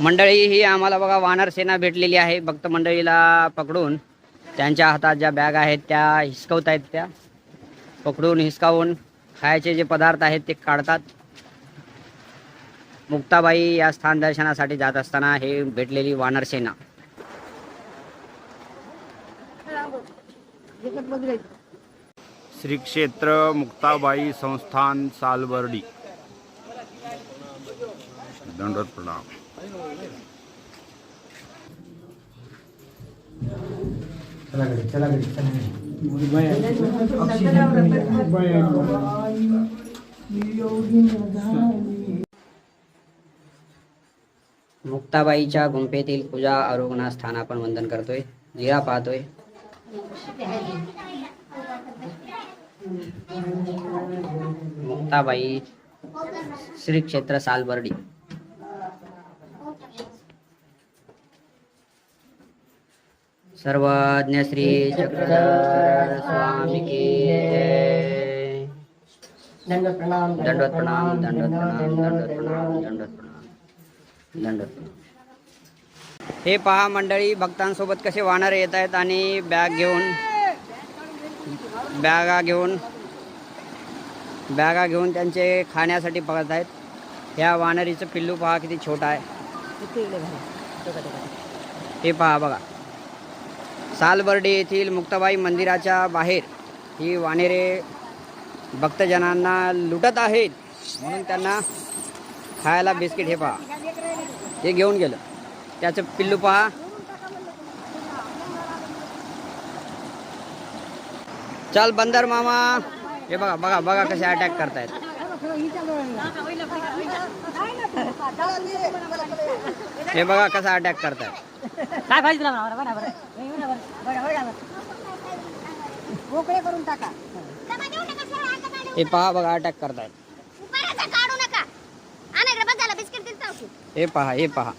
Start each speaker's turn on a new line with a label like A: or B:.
A: मंडळी ही आम्हाला बघा वानर सेना भेटलेली आहे. भक्त मंडळीला पकडून त्यांच्या हातात ज्या बॅग आहेत त्या हिसकवत आहेत त्या. पकडून हिसकावून खायचे जे पदार्थ आहेत ते काढतात. मुक्ताबाई या स्थान दर्शनासाठी जात असताना हे भेटलेली वानर सेना.
B: श्री क्षेत्र मुक्ताबाई संस्थान सालबर्डी. दंडवत प्रणाम.
A: मुक्ताबाईच्या गुंफेतील पूजा आरोग्य स्थान आपण वंदन करतोय. जिरा पाहतोय. मुक्ताबाई श्री क्षेत्र सालबर्डी. सर्वज्ञ श्री चक्रधर स्वामी की जय.
C: दंडवत प्रणाम
A: दंडवत प्रणाम दंडवत प्रणाम दंडवत प्रणाम दंडवत प्रणाम हे पहा मंडळी भक्तांसोबत कसे वानर येत आहेत आणि बॅग घेऊन बॅगा घेऊन बॅगा घेऊन त्यांचे खाण्यासाठी बघत आहेत. ह्या वानरीचं पिल्लू पहा किती छोटा आहे. हे पहा बघा. सालबर्डी येथील मुक्ताबाई मंदिराच्या बाहेर ही वानेरे भक्तजनांना लुटत आहेत. म्हणून त्यांना खायला बिस्किट हे पहा. हे घेऊन गेलं. त्याचं पिल्लू पहा. चल बंदर मामा. हे बघा बघा बघा कसे अटॅक करतायत. हे बघा कसा अटॅक करतायत.
C: काय मोकळे करून टाका.
A: हे पहा बघा अटॅक करतायत.
D: काढू नका. आणा इकडे बस झाला बिस्किट दिसतो
A: हे पहा हे पहा.